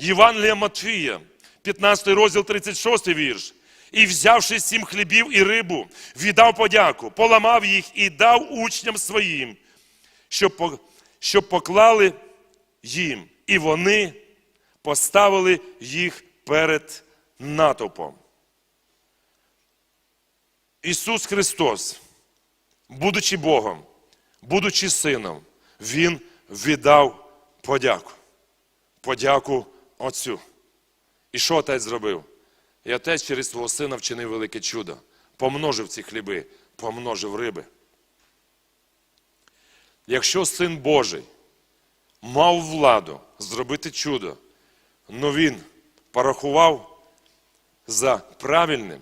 Євангелія Матфія, 15 розділ, 36 вірш. І взявши сім хлібів і рибу, віддав подяку, поламав їх і дав учням своїм, щоб, щоб поклали їм. І вони поставили їх перед натовпом. Ісус Христос, будучи Богом, будучи Сином, Він віддав подяку. Подяку Отцю. І що отець зробив? І отець через свого сина вчинив велике чудо. Помножив ці хліби, помножив риби. Якщо син Божий мав владу зробити чудо, но він порахував за правильним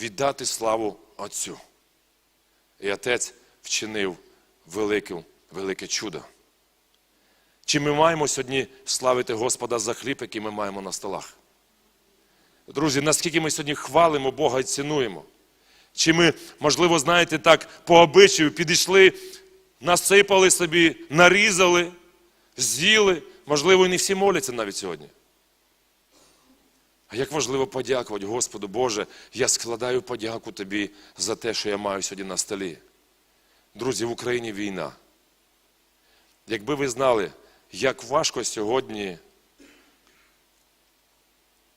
віддати славу Отцю. І отець вчинив велике, велике чудо. Чи ми маємо сьогодні славити Господа за хліб, який ми маємо на столах? Друзі, наскільки ми сьогодні хвалимо Бога і цінуємо? Чи ми, можливо, знаєте, так по обичаю підійшли, насипали собі, нарізали, з'їли, можливо, і не всі моляться навіть сьогодні. А як важливо подякувати Господу Боже, я складаю подяку Тобі за те, що я маю сьогодні на столі. Друзі, в Україні війна. Якби ви знали, як важко сьогодні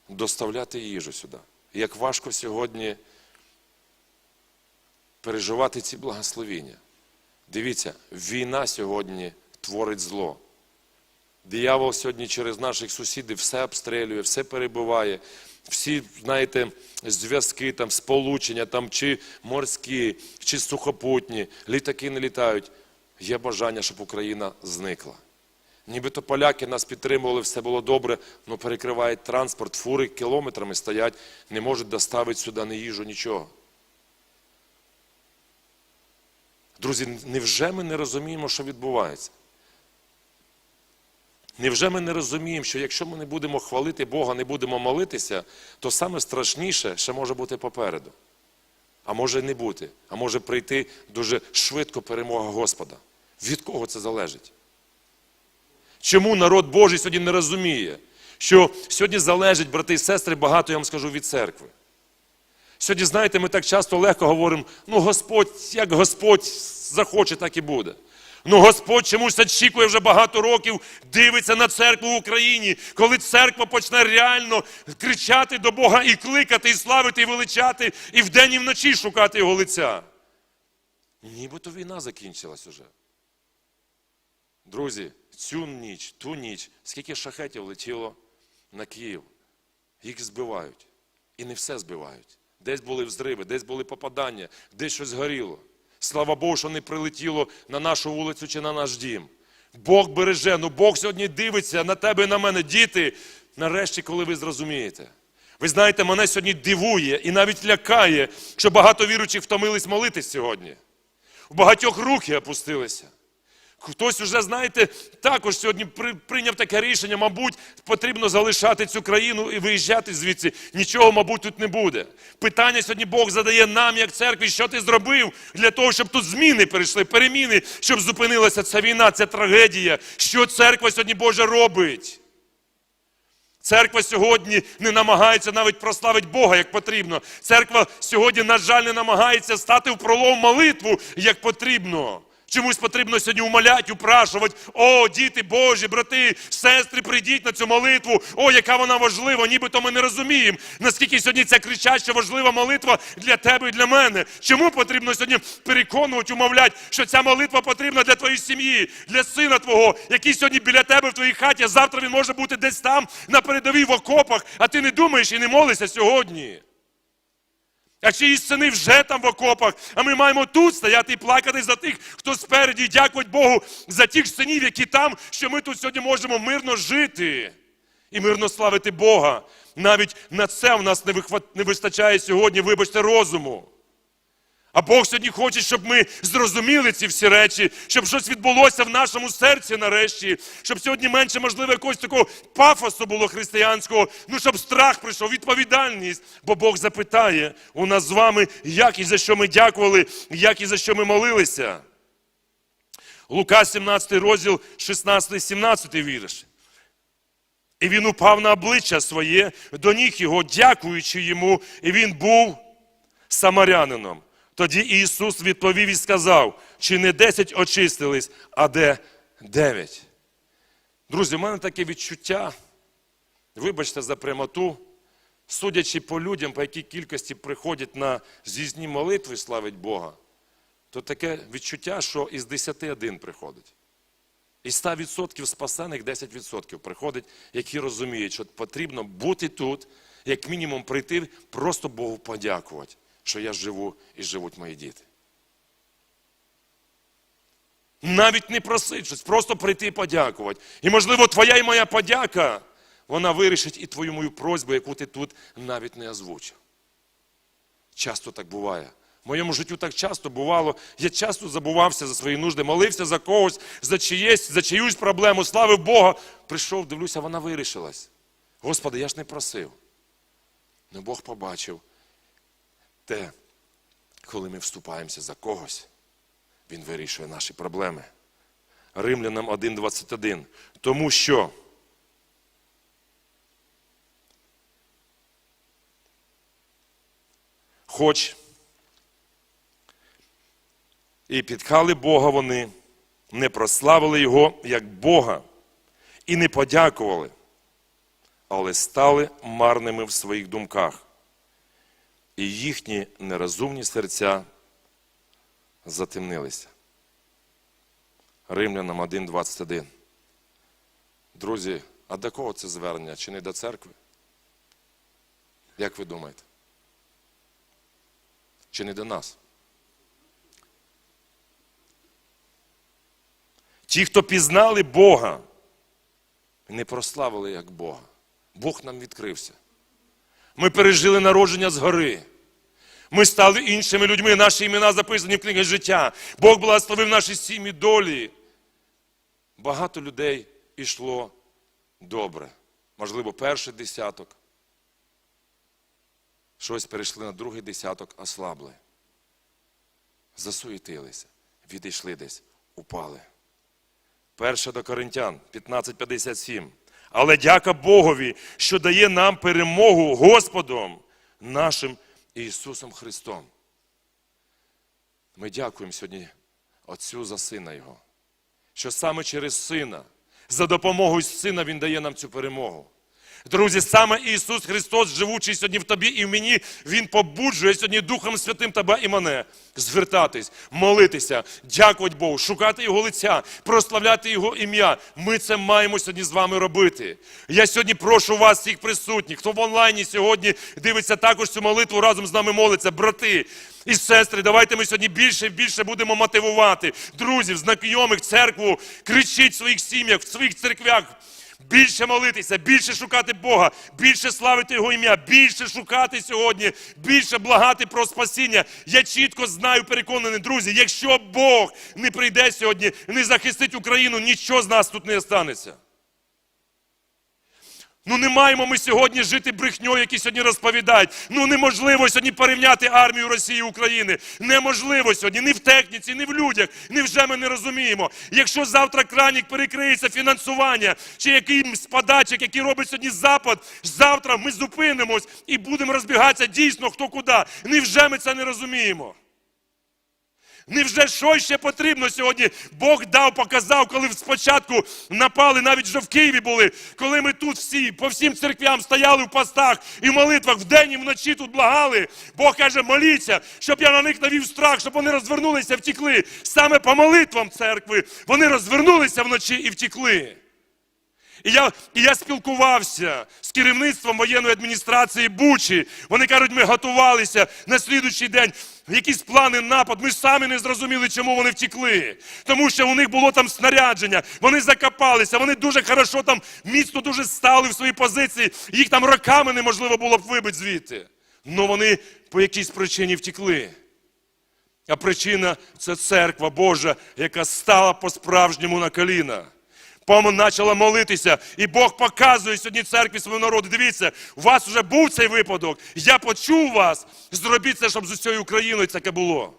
доставляти їжу сюди, як важко сьогодні переживати ці благословіння. Дивіться, війна сьогодні творить зло. Диявол сьогодні через наших сусідів все обстрілює, все перебуває. Всі, знаєте, зв'язки, там, сполучення, там, чи морські, чи сухопутні, літаки не літають. Є бажання, щоб Україна зникла. Нібито поляки нас підтримували, все було добре, але перекривають транспорт, фури кілометрами стоять, не можуть доставити сюди ні їжу, нічого. Друзі, невже ми не розуміємо, що відбувається? Невже ми не розуміємо, що якщо ми не будемо хвалити Бога, не будемо молитися, то саме страшніше ще може бути попереду. А може не бути, а може прийти дуже швидко перемога Господа. Від кого це залежить? Чому народ Божий сьогодні не розуміє, що сьогодні залежить, брати і сестри, багато, я вам скажу, від церкви. Сьогодні, знаєте, ми так часто легко говоримо, ну Господь, як Господь захоче, так і буде. Ну Господь чомусь очікує вже багато років, дивиться на церкву в Україні, коли церква почне реально кричати до Бога і кликати, і славити, і величати, і вдень, і вночі шукати його лиця. Нібито війна закінчилась уже. Друзі, цю ніч, ту ніч, скільки шахетів летіло на Київ, їх збивають. І не все збивають. Десь були взриви, десь були попадання, десь щось горіло. Слава Богу, що не прилетіло на нашу вулицю чи на наш дім. Бог береже, ну Бог сьогодні дивиться на тебе і на мене, діти. Нарешті, коли ви зрозумієте. Ви знаєте, мене сьогодні дивує і навіть лякає, що багато віруючих втомились молитись сьогодні. У багатьох руки опустилися. Хтось уже, знаєте, також сьогодні при- прийняв таке рішення, мабуть, потрібно залишати цю країну і виїжджати звідси. Нічого, мабуть, тут не буде. Питання сьогодні Бог задає нам, як церкві, що ти зробив для того, щоб тут зміни перейшли, переміни, щоб зупинилася ця війна, ця трагедія. Що церква сьогодні Божа робить? Церква сьогодні не намагається навіть прославити Бога як потрібно. Церква сьогодні, на жаль, не намагається стати в пролом молитву як потрібно. Чомусь потрібно сьогодні умоляти, упрашувати. О, діти Божі, брати, сестри, прийдіть на цю молитву. О, яка вона важлива, нібито ми не розуміємо, наскільки сьогодні ця кричаща важлива молитва для тебе і для мене. Чому потрібно сьогодні переконувати, умовляти, що ця молитва потрібна для твоєї сім'ї, для сина твого, який сьогодні біля тебе в твоїй хаті, завтра він може бути десь там на передовій в окопах, а ти не думаєш і не молишся сьогодні. А чиїсь сини вже там в окопах, а ми маємо тут стояти і плакати за тих, хто спереді, і дякувати Богу за тих синів, які там, що ми тут сьогодні можемо мирно жити і мирно славити Бога. Навіть на це в нас не, вистачає сьогодні, вибачте, розуму. А Бог сьогодні хоче, щоб ми зрозуміли ці всі речі, щоб щось відбулося в нашому серці нарешті, щоб сьогодні менше, можливо, якогось такого пафосу було християнського, ну щоб страх прийшов, відповідальність. Бо Бог запитає у нас з вами, як і за що ми дякували, як і за що ми молилися. Лука 17 розділ, 16-17 вірш. І він упав на обличчя своє, до ніг його, дякуючи йому, і він був самарянином. Тоді Ісус відповів і сказав, чи не десять очистились, а де дев'ять. Друзі, в мене таке відчуття, вибачте за прямоту, судячи по людям, по якій кількості приходять на з'їзні молитви, славить Бога, то таке відчуття, що із 10 один приходить. Із 100% спасених 10% приходить, які розуміють, що потрібно бути тут, як мінімум прийти, просто Богу подякувати, що я живу і живуть мої діти. Навіть не просить щось, просто прийти і подякувати. І, можливо, твоя і моя подяка, вона вирішить і твою мою просьбу, яку ти тут навіть не озвучив. Часто так буває. В моєму життю так часто бувало. Я часто забувався за свої нужди, молився за когось, за чиєсь, за чиюсь проблему, славив Бога. Прийшов, дивлюся, вона вирішилась. Господи, я ж не просив. Но Бог побачив те, коли ми вступаємося за когось, Він вирішує наші проблеми. Римлянам 1.21. Тому що хоч і підкали Бога вони, не прославили Його як Бога і не подякували, але стали марними в своїх думках, і їхні нерозумні серця затемнилися. Римлянам 1.21. Друзі, а до кого це звернення? Чи не до церкви? Як ви думаєте? Чи не до нас? Ті, хто пізнали Бога, не прославили як Бога. Бог нам відкрився. Ми пережили народження згори. Ми стали іншими людьми, наші імена записані в книгах життя. Бог благословив наші сім'ї долі. Багато людей йшло добре. Можливо, перший десяток. Щось перейшли на другий десяток, ослабли. Засуєтилися, відійшли десь, упали. Перше до Коринтян 15.57. Але дяка Богові, що дає нам перемогу Господом нашим Ісусом Христом. Ми дякуємо сьогодні Отцю за Сина Його, що саме через Сина, за допомогою Сина Він дає нам цю перемогу. Друзі, саме Ісус Христос, живучий сьогодні в тобі і в мені, Він побуджує сьогодні Духом Святим тебе і мене звертатись, молитися, дякувати Богу, шукати Його лиця, прославляти Його ім'я. Ми це маємо сьогодні з вами робити. Я сьогодні прошу вас, всіх присутніх, хто в онлайні сьогодні дивиться також цю молитву, разом з нами молиться, брати. І сестри, давайте ми сьогодні більше і більше будемо мотивувати друзів, знайомих, церкву, кричіть в своїх сім'ях, в своїх церквях. Більше молитися, більше шукати Бога, більше славити Його ім'я, більше шукати сьогодні, більше благати про спасіння. Я чітко знаю, переконаний, друзі, якщо Бог не прийде сьогодні, не захистить Україну, нічого з нас тут не останеться. Ну не маємо ми сьогодні жити брехньою, які сьогодні розповідають. Ну неможливо сьогодні порівняти армію Росії і України. Неможливо сьогодні ні в техніці, ні в людях. Невже ми не розуміємо? Якщо завтра кранік перекриється фінансування чи якийсь подачок, який робить сьогодні Запад, завтра ми зупинимось і будемо розбігатися дійсно хто куди. Невже ми це не розуміємо? Невже що ще потрібно сьогодні? Бог дав, показав, коли спочатку напали, навіть вже в Києві були, коли ми тут всі по всім церквям стояли в постах і в молитвах вдень і вночі тут благали. Бог каже, моліться, щоб я на них навів страх, щоб вони розвернулися, втікли. Саме по молитвам церкви вони розвернулися вночі і втікли. І я, і я спілкувався з керівництвом воєнної адміністрації Бучі. Вони кажуть, ми готувалися на слідуючий день. Якісь плани напад. Ми самі не зрозуміли, чому вони втікли. Тому що у них було там снарядження, вони закопалися, вони дуже хорошо там міцно дуже стали в своїй позиції. Їх там роками неможливо було б вибити звідти. Ну вони по якійсь причині втікли. А причина це церква Божа, яка стала по-справжньому на коліна. Почала молитися, і Бог показує сьогодні церкві своєму народу. Дивіться, у вас вже був цей випадок. Я почув вас. Зробіть це, щоб з усією Україною таке було.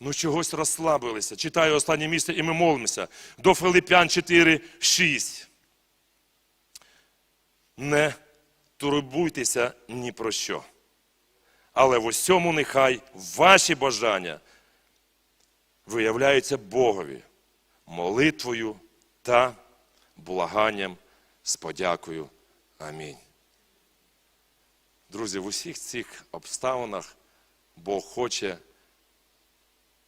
Ну, чогось розслабилися. Читаю останнє місце і ми молимося. До Филип'ян 4, 6. не турбуйтеся ні про що. Але в усьому нехай ваші бажання виявляються Богові молитвою та благанням з подякою. Амінь. Друзі, в усіх цих обставинах Бог хоче,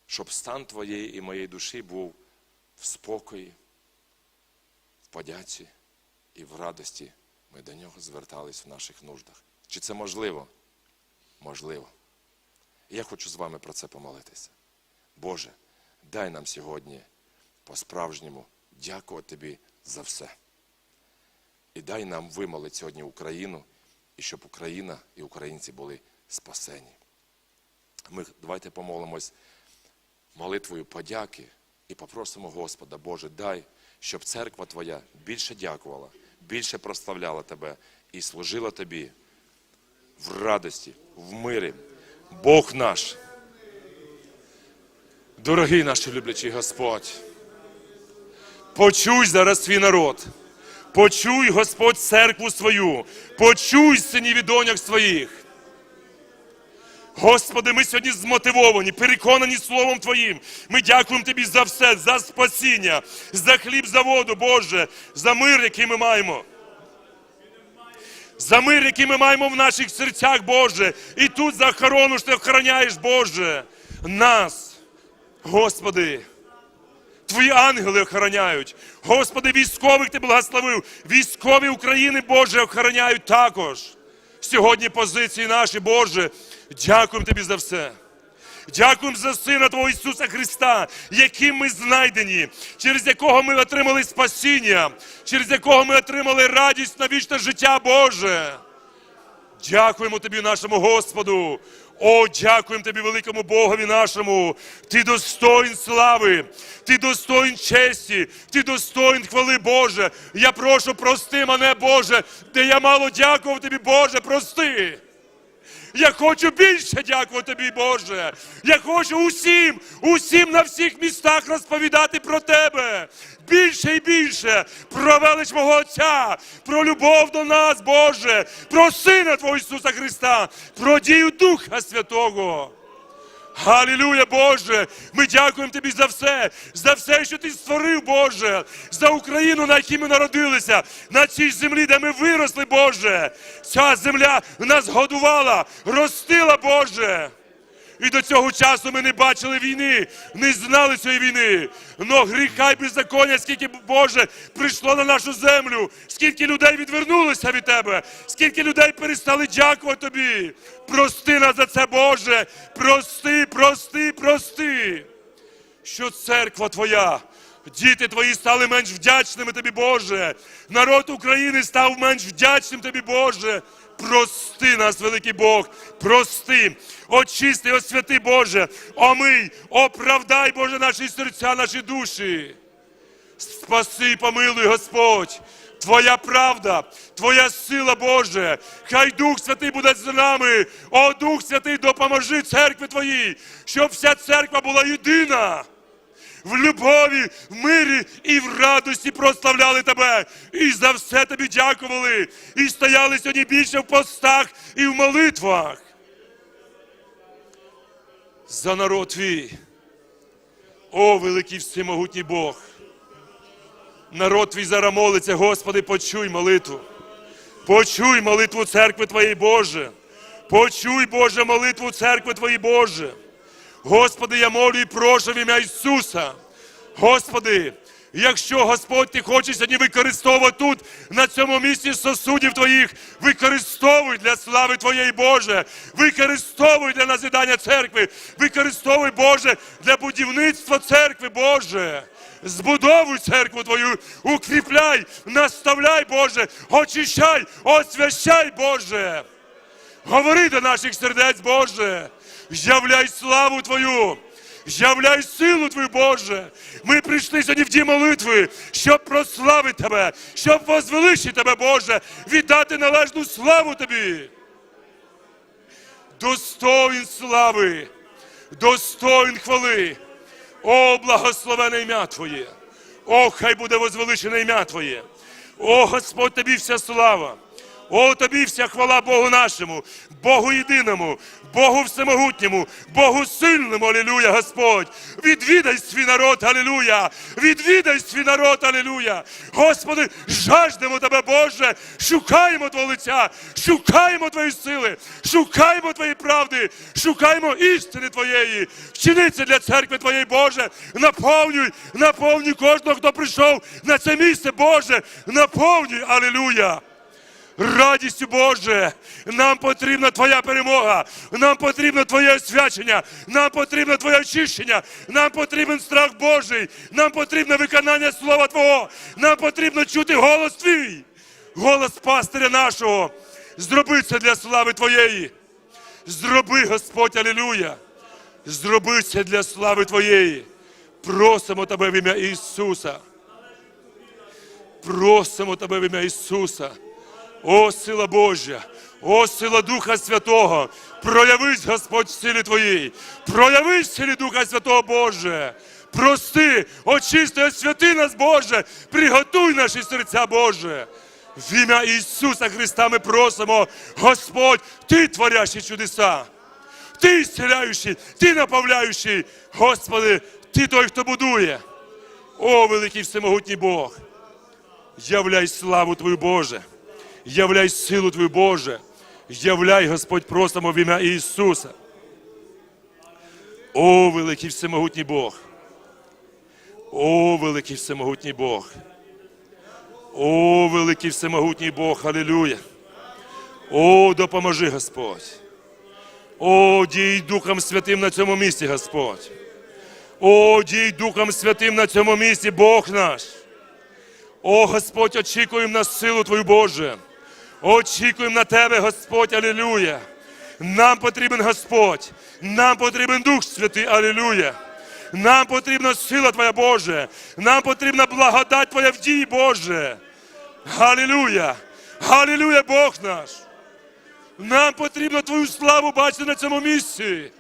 щоб стан твоєї і моєї душі був в спокої, в подяці і в радості. Ми до нього звертались в наших нуждах. Чи це можливо? Можливо. Я хочу з вами про це помолитися. Боже, дай нам сьогодні по-справжньому дякувати Тобі за все. І дай нам вимолити сьогодні Україну, і щоб Україна і українці були спасені. Ми давайте помолимось молитвою подяки і попросимо Господа, Боже, дай, щоб церква Твоя більше дякувала, більше прославляла Тебе і служила Тобі в радості, в мирі. Бог наш. Дорогий наш люблячий Господь, почуй зараз свій народ. Почуй, Господь, церкву свою, почуй синів і доньок своїх. Господи, ми сьогодні змотивовані, переконані Словом Твоїм. Ми дякуємо Тобі за все, за спасіння, за хліб, за воду, Боже, за мир, який ми маємо. За мир, який ми маємо в наших серцях, Боже. І тут за охорону що ти охороняєш, Боже, нас, Господи. Твої ангели охороняють. Господи, військових ти благословив. Військові України, Боже, охороняють також. Сьогодні позиції наші, Боже, дякуємо Тобі за все. Дякуємо за Сина Твого Ісуса Христа, яким ми знайдені, через якого ми отримали спасіння, через якого ми отримали радість на вічне життя Боже. Дякуємо тобі, нашому Господу. О, дякуємо тобі, великому Богові нашому. Ти достоїн слави, ти достоїн честі, ти достоїн хвали Боже. Я прошу, прости мене, Боже, де я мало дякував тобі, Боже, прости. Я хочу більше дякувати тобі, Боже. Я хочу усім, усім на всіх містах розповідати про тебе. Більше і більше про велич мого Отця, про любов до нас, Боже, про Сина Твого Ісуса Христа, про дію Духа Святого. Халілюя, Боже! Ми дякуємо Тобі за все, за все, що Ти створив, Боже, за Україну, на якій ми народилися, на цій землі, де ми виросли, Боже. Ця земля нас годувала, ростила, Боже. І до цього часу ми не бачили війни, не знали цієї війни. Но гріха й беззаконня, скільки, Боже, прийшло на нашу землю, скільки людей відвернулося від Тебе, скільки людей перестали дякувати Тобі. Прости нас за це, Боже. Прости, прости, прости. Що церква Твоя, діти Твої стали менш вдячними Тобі, Боже. Народ України став менш вдячним Тобі, Боже. Прости нас, великий Бог, прости, очисти, освяти, Боже, омий, оправдай, Боже, наші серця, наші душі. Спаси, помилуй, Господь. Твоя правда, Твоя сила, Боже, хай Дух Святий буде з нами. О, Дух Святий, допоможи церкві Твоїй, щоб вся церква була єдина. В любові, в мирі і в радості прославляли тебе. І за все тобі дякували. І стояли сьогодні більше в постах і в молитвах. За народ твій. О, великий всемогутній Бог. Народ твій зараз молиться, Господи, почуй молитву. Почуй молитву церкви Твоєї Боже. Почуй, Боже, молитву церкви Твоєї Боже. Господи, я молю і прошу в ім'я Ісуса. Господи, якщо Господь ти хочеш сьогодні використовувати тут, на цьому місці сосудів Твоїх, використовуй для слави Твоєї Боже, використовуй для назидання церкви, використовуй, Боже, для будівництва церкви, Боже. Збудовуй церкву Твою, укріпляй, наставляй, Боже, очищай, освящай, Боже. Говори до наших сердець, Боже. Являй славу Твою. Являй силу Твою, Боже. Ми прийшли сьогодні в дім молитви, щоб прославити Тебе, щоб возвеличити Тебе, Боже, віддати належну славу Тобі. Достоїн слави, достоїн хвали. О, благословене ім'я Твоє. О, хай буде возвеличене ім'я Твоє. О, Господь, тобі вся слава. О, тобі вся хвала Богу нашому, Богу єдиному, Богу всемогутньому, Богу сильному, алілуя, Господь. Відвідай свій народ, алілуя. Відвідай свій народ, алілуя. Господи, жаждемо тебе, Боже, шукаємо Твого лиця, шукаємо Твої сили, шукаємо Твої правди, шукаємо істини Твоєї. Вчини це для церкви Твоєї, Боже. Наповнюй, наповнюй кожного, хто прийшов на це місце, Боже. Наповнюй, алілуя. Радістю Боже, нам потрібна Твоя перемога, нам потрібно Твоє освячення, нам потрібно Твоє очищення, нам потрібен страх Божий, нам потрібно виконання Слова Твого, нам потрібно чути голос Твій, голос пастиря нашого. Зроби це для слави Твоєї. Зроби, Господь, алілуя. Зроби це для слави Твоєї. Просимо Тебе в ім'я Ісуса. Просимо Тебе в ім'я Ісуса. О, сила Божа, о, сила Духа Святого, проявись, Господь, в силі Твоїй, проявись в силі Духа Святого Боже. Прости, очисти, освяти нас, Боже, приготуй наші серця, Боже. В ім'я Ісуса Христа ми просимо, Господь, Ти творящий чудеса, Ти зціляючий, Ти наповляючий, Господи, Ти той, хто будує. О, великий всемогутній Бог, являй славу Твою, Боже. Являй силу Твою, Боже. Являй, Господь, просимо в ім'я Ісуса. О, великий всемогутній Бог. О, великий всемогутній Бог. О, великий всемогутній Бог, Алілуя. О, допоможи, Господь. О, дій Духом Святим на цьому місці, Господь. О, дій Духом Святим на цьому місці, Бог наш. О, Господь, очікуємо на силу Твою Боже. Очікуємо на Тебе, Господь, Алілуя. Нам потрібен Господь, нам потрібен Дух Святий, Алілуя. Нам потрібна сила Твоя Боже, нам потрібна благодать Твоя в дії, Боже. Галілуя! Галілуя, Бог наш! Нам потрібно Твою славу бачити на цьому місці.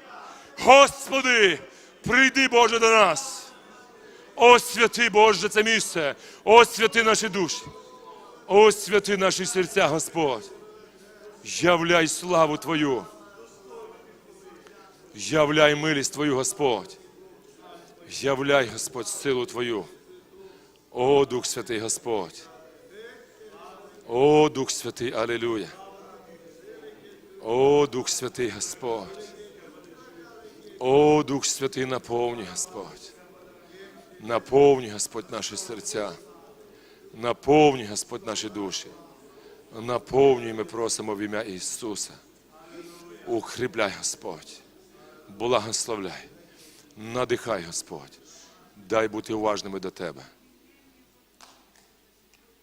Господи, прийди, Боже, до нас. О, святи Боже, це місце. О, святи наші душі. О, святи наші серця, Господь. Являй славу Твою. Являй милість Твою, Господь. Являй, Господь, силу Твою. О, Дух Святий Господь. О, Дух Святий, Алілуя. О, Дух Святий Господь. О, Дух Святий, наповнюй, Господь. Наповнюй, Господь, наші серця. Наповнюй, Господь, наші душі. Наповнюй, ми просимо в ім'я Ісуса. Укріпляй, Господь. Благословляй. Надихай, Господь. Дай бути уважними до Тебе.